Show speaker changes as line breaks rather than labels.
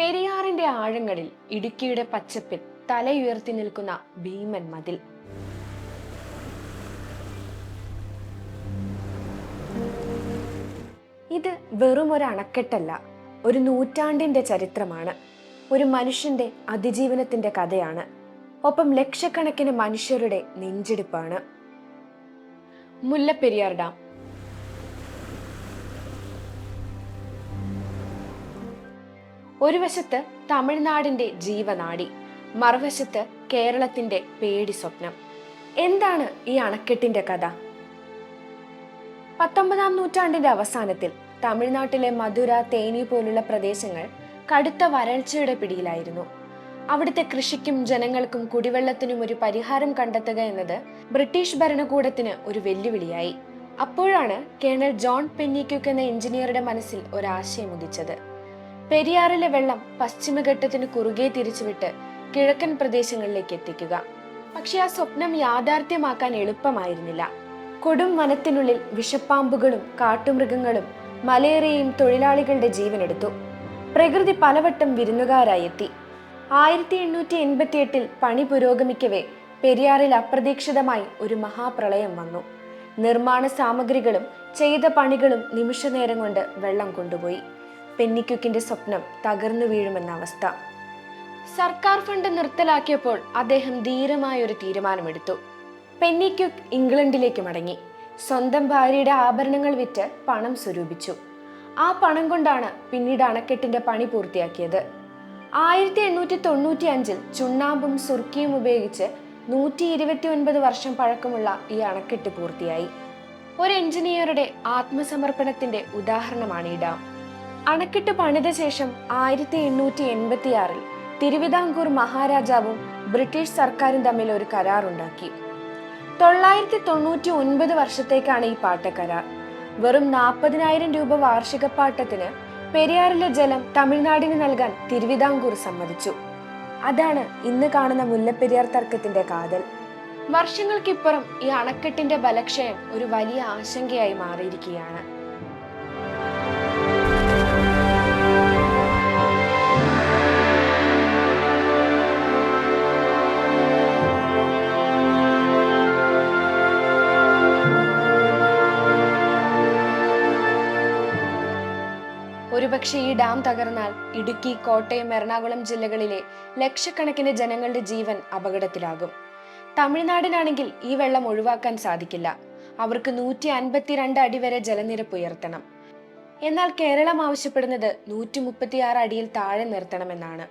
പെരിയാറിന്റെ ആഴങ്ങളിൽ ഇടുക്കിയുടെ പച്ചപ്പിൽ തലയുയർത്തി നിൽക്കുന്ന ഭീമൻ മതിൽ. ഇത് വെറും ഒരു അണക്കെട്ടല്ല ഒരു നൂറ്റാണ്ടിന്റെ ചരിത്രമാണ്. ഒരു മനുഷ്യന്റെ അതിജീവനത്തിന്റെ കഥയാണ്. ഒപ്പം ലക്ഷക്കണക്കിന് മനുഷ്യരുടെ നെഞ്ചെടുപ്പാണ്. മുല്ലപ്പെരിയാർ ഡാം ഒരു വശത്ത് തമിഴ്നാടിന്റെ ജീവനാടി മറുവശത്ത് കേരളത്തിന്റെ പേടി സ്വപ്നം എന്താണ് ഈ അണക്കെട്ടിന്റെ കഥ? പത്തൊമ്പതാം നൂറ്റാണ്ടിന്റെ അവസാനത്തിൽ തമിഴ്നാട്ടിലെ മധുര തേനി പോലുള്ള പ്രദേശങ്ങൾ കടുത്ത വരൾച്ചയുടെ പിടിയിലായിരുന്നു. അവിടുത്തെ കൃഷിക്കും ജനങ്ങൾക്കും കുടിവെള്ളത്തിനും ഒരു പരിഹാരം കണ്ടെത്തുക എന്നത് ബ്രിട്ടീഷ് ഭരണകൂടത്തിന് ഒരു വെല്ലുവിളിയായി. അപ്പോഴാണ് കേണൽ ജോൺ പെന്നിക്യുക്ക് എന്ന എഞ്ചിനീയറുടെ മനസ്സിൽ ഒരാശയം ഉദിച്ചത്. പെരിയാറിലെ വെള്ളം പശ്ചിമഘട്ടത്തിന് കുറുകെ തിരിച്ചുവിട്ട് കിഴക്കൻ പ്രദേശങ്ങളിലേക്ക് എത്തിക്കുക. പക്ഷെ ആ സ്വപ്നം യാഥാർത്ഥ്യമാക്കാൻ എളുപ്പമായിരുന്നില്ല. കൊടും വനത്തിനുള്ളിൽ വിഷപ്പാമ്പുകളും കാട്ടുമൃഗങ്ങളും മലേറിയയും തൊഴിലാളികളുടെ ജീവനെടുത്തു. പ്രകൃതി പലവട്ടം വിരുന്നുകാരായി എത്തി. ആയിരത്തി എണ്ണൂറ്റി എൺപത്തി എട്ടിൽ പണി പുരോഗമിക്കവേ പെരിയാറിൽ അപ്രതീക്ഷിതമായി ഒരു മഹാപ്രളയം വന്നു. നിർമ്മാണ സാമഗ്രികളും ചെയ്ത പണികളും നിമിഷനേരം കൊണ്ട് വെള്ളം കൊണ്ടുപോയി. പെന്നിക്യുക്കിന്റെ സ്വപ്നം തകർന്നു വീഴുമെന്ന അവസ്ഥ. സർക്കാർ ഫണ്ട് നിർത്തലാക്കിയപ്പോൾ അദ്ദേഹം ധീരമായ ഒരു തീരുമാനമെടുത്തു. പെന്നിക്യുക്ക് ഇംഗ്ലണ്ടിലേക്ക് മടങ്ങി. സ്വന്തം ഭാര്യയുടെ ആഭരണങ്ങൾ വിറ്റ് പണം സ്വരൂപിച്ചു. ആ പണം കൊണ്ടാണ് പിന്നീട് അണക്കെട്ടിന്റെ പണി പൂർത്തിയാക്കിയത്. ആയിരത്തി എണ്ണൂറ്റി തൊണ്ണൂറ്റി അഞ്ചിൽ ചുണ്ണാമ്പും സുർക്കിയും ഉപയോഗിച്ച് നൂറ്റി ഇരുപത്തി ഒൻപത് വർഷം പഴക്കമുള്ള ഈ അണക്കെട്ട് പൂർത്തിയായി. ഒരു എഞ്ചിനീയറുടെ ആത്മസമർപ്പണത്തിന്റെ ഉദാഹരണമാണ് ഈ ഡാം അണക്കെട്ട് പണിത ശേഷം ആയിരത്തി എണ്ണൂറ്റി എൺപത്തിയാറിൽ തിരുവിതാംകൂർ മഹാരാജാവും ബ്രിട്ടീഷ് സർക്കാരും തമ്മിൽ ഒരു കരാറുണ്ടാക്കി. തൊള്ളായിരത്തി തൊണ്ണൂറ്റി ഒൻപത് വർഷത്തേക്കാണ് ഈ പാട്ടക്കരാർ. വെറും നാൽപ്പതിനായിരം രൂപ വാർഷിക പാട്ടത്തിന് പെരിയാറിലെ ജലം തമിഴ്നാടിന് നൽകാൻ തിരുവിതാംകൂർ സമ്മതിച്ചു. അതാണ് ഇന്ന് കാണുന്ന മുല്ലപ്പെരിയാർ തർക്കത്തിന്റെ കാതൽ. വർഷങ്ങൾക്കിപ്പുറം ഈ അണക്കെട്ടിന്റെ ബലക്ഷയം ഒരു വലിയ ആശങ്കയായി മാറിയിരിക്കുകയാണ്. ഒരുപക്ഷെ ഈ ഡാം തകർന്നാൽ ഇടുക്കി കോട്ടയം എറണാകുളം ജില്ലകളിലെ ലക്ഷക്കണക്കിന് ജനങ്ങളുടെ ജീവൻ അപകടത്തിലാകും. തമിഴ്നാടിനാണെങ്കിൽ ഈ വെള്ളം ഒഴിവാക്കാൻ സാധിക്കില്ല. അവർക്ക് നൂറ്റി അൻപത്തിരണ്ട് അടി വരെ ജലനിരപ്പ് ഉയർത്തണം. എന്നാൽ കേരളം ആവശ്യപ്പെടുന്നത് നൂറ്റി മുപ്പത്തിയാറ് അടിയിൽ താഴെ നിർത്തണമെന്നാണ്.